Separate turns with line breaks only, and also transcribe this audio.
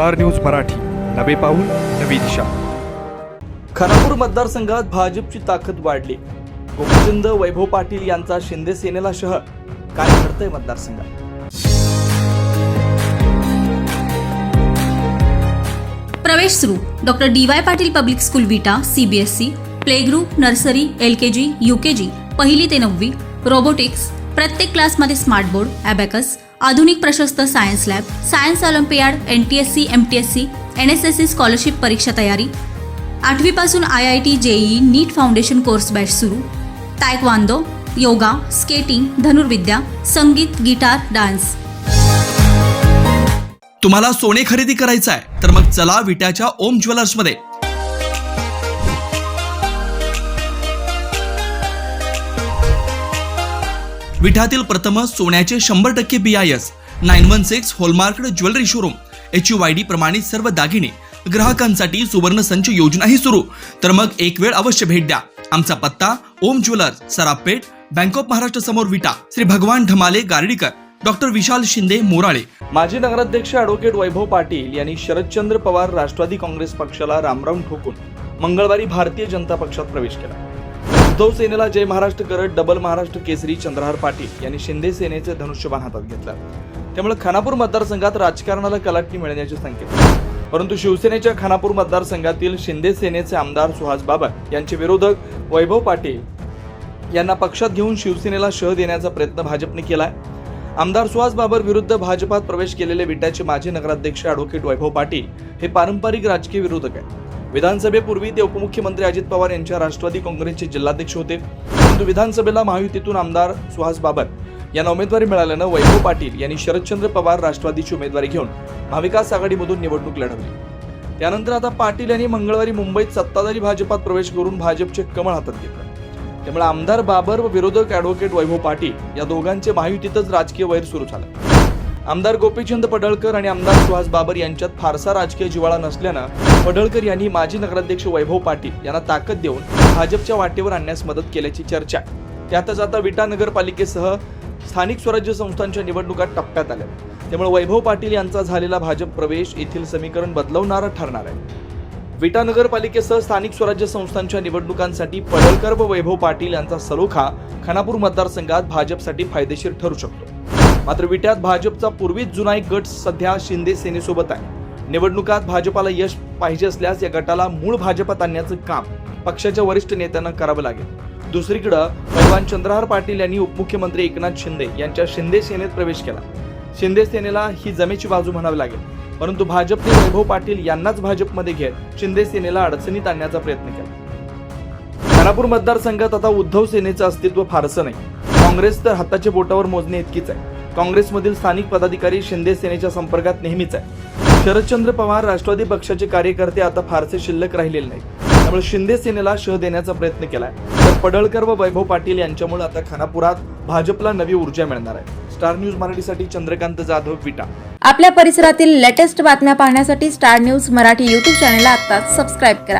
Star news Marathi. नवे पाऊल नवी दिशा.
खानापूर मतदारसंघात भाजपची ताकद वाढली. गोपीचंद वैभव पाटील यांचा शिंदे सेनेला शह काय घडतंय मतदारसंघात?
प्रवेश सुरू. Doctor D Y Patil public school Vita CBSE play group nursery L K G U K G पहिली ते नववी रोबोटिक्स प्रत्येक क्लासमध्ये स्मार्ट बोर्ड अबॅकस आधुनिक प्रशस्त science lab science olympiad N T S C M T S C N S S C scholarship परीक्षा तयारी. आठवीपासून I I T JEE NEET foundation course batch सुरू. तायक्वांदो योगा स्केटिंग धनुर्विद्या संगीत guitar dance.
तुम्हाला सोने खरेदी करायचं आहे तर मग चला विट्याच्या ओम ज्वेलर्समध्ये. विठातील प्रथमच प्रथम सोन्याचे शंभर टक्के B I S nine one six hallmarked jewellery showroom H U I D प्रमाणित सर्व दागिने ग्राहकांसाठी सुवर्ण संच योजनाही सुरू. तर मग एक वेळ अवश्य भेट द्या. आमचा पत्ता Om jewellers Sarapeth bank of Maharashtra समोर विटा श्री भगवान ढमाले गार्डीकर डॉक्टर विशाल शिंदे मोराळे. माजी नगराध्यक्ष अॅडव्होकेट वैभव पाटील यांनी शरदचंद्र पवार राष्ट्रवादी काँग्रेस पक्षाला रामराम ठोकून मंगळवारी भारतीय जनता पक्षात प्रवेश केला. उद्धव सेनेला जय महाराष्ट्र करत डबल महाराष्ट्र केसरी चंद्रहार पाटील यांनी शिंदे सेनेचे धनुष्यबाण हातात घेतला. त्यामुळे खानापूर मतदारसंघात राजकारणाला कलाटणी मिळण्याचे संकेत. परंतु शिवसेनेच्या खानापूर मतदारसंघातील शिंदे सेनेचे आमदार सुहास बाबर यांचे विरोधक वैभव पाटील यांना पक्षात घेऊन शिवसेनेला शह देण्याचा प्रयत्न भाजपने केलाय. आमदार सुहास बाबर विरुद्ध भाजपात प्रवेश केलेले विट्याचे माजी नगराध्यक्ष अॅडव्होकेट वैभव पाटील हे पारंपरिक राजकीय विरोधक आहेत. विधानसभेपूर्वी ते उपमुख्यमंत्री अजित पवार यांच्या राष्ट्रवादी काँग्रेसचे जिल्हाध्यक्ष होते. परंतु विधानसभेला महायुतीतून आमदार सुहास बाबर यांना उमेदवारी मिळाल्यानं वैभव पाटील यांनी शरदचंद्र पवार राष्ट्रवादीची उमेदवारी घेऊन महाविकास आघाडीमधून निवडणूक लढवली. त्यानंतर आता पाटील यांनी मंगळवारी मुंबईत सत्ताधारी भाजपात प्रवेश करून भाजपचे कमळ हातात घेतलं. त्यामुळे आमदार बाबर व विरोधक ॲडव्होकेट वैभव पाटील या दोघांचे महायुतीतच राजकीय वैर सुरू झालं. आमदार गोपीचंद पडळकर आणि आमदार सुहास बाबर यांच्यात फारसा राजकीय जिवाळा नसल्यानं पडळकर यांनी माजी नगराध्यक्ष वैभव पाटील यांना ताकद देऊन भाजपच्या वाटेवर आणण्यास मदत केल्याची चर्चा. आहे. त्यातच आता विटा नगरपालिकेसह स्थानिक स्वराज्य संस्थांच्या निवडणुका टप्प्यात आल्या. त्यामुळे वैभव पाटील यांचा झालेला भाजप प्रवेश येथील समीकरण बदलवणारा ठरणार आहे. विटा नगरपालिकेसह स्थानिक स्वराज्य संस्थांच्या निवडणुकांसाठी पडळकर व वैभव पाटील यांचा सलोखा खानापूर मतदारसंघात भाजपसाठी फायदेशीर ठरू शकतो. मात्र विट्यात भाजपचा पूर्वीच जुना एक गट सध्या शिंदे सेनेसोबत आहे. निवडणुकात भाजपाला यश पाहिजे असल्यास या गटाला मूळ भाजपात आणण्याचं काम पक्षाच्या वरिष्ठ नेत्यांना करावं लागेल. दुसरीकडं भगवान चंद्रहार पाटील यांनी उपमुख्यमंत्री एकनाथ शिंदे यांच्या शिंदे सेनेत प्रवेश केला. शिंदे सेनेला ही जमेची बाजू म्हणावी लागेल. परंतु भाजपने वैभव पाटील यांनाच भाजपमध्ये घेत शिंदे सेनेला अडचणीत आणण्याचा प्रयत्न केला. खानापूर मतदारसंघात आता उद्धव सेनेचं अस्तित्व फारसं नाही. काँग्रेस तर हाताच्या बोटावर मोजणे इतकीच आहे. काँग्रेसमधील स्थानिक पदाधिकारी शिंदे सेनेच्या संपर्कात नेहमीच आहे शरदचंद्र पवार राष्ट्रवादी पक्षाचे कार्यकर्ते आता फारसे शिल्लक राहिलेले नाही त्यामुळे शिंदे सेनेला शह देण्याचा प्रयत्न केलाय. तर पडळकर व वैभव पाटील यांच्यामुळे आता खानापुरात भाजपला नवी ऊर्जा मिळणार आहे. स्टार न्यूज मराठीसाठी चंद्रकांत जाधव विटा.
आपल्या परिसरातील लेटेस्ट बातम्या पाहण्यासाठी स्टार न्यूज मराठी युट्यूब चॅनलला आता सबस्क्राईब करा.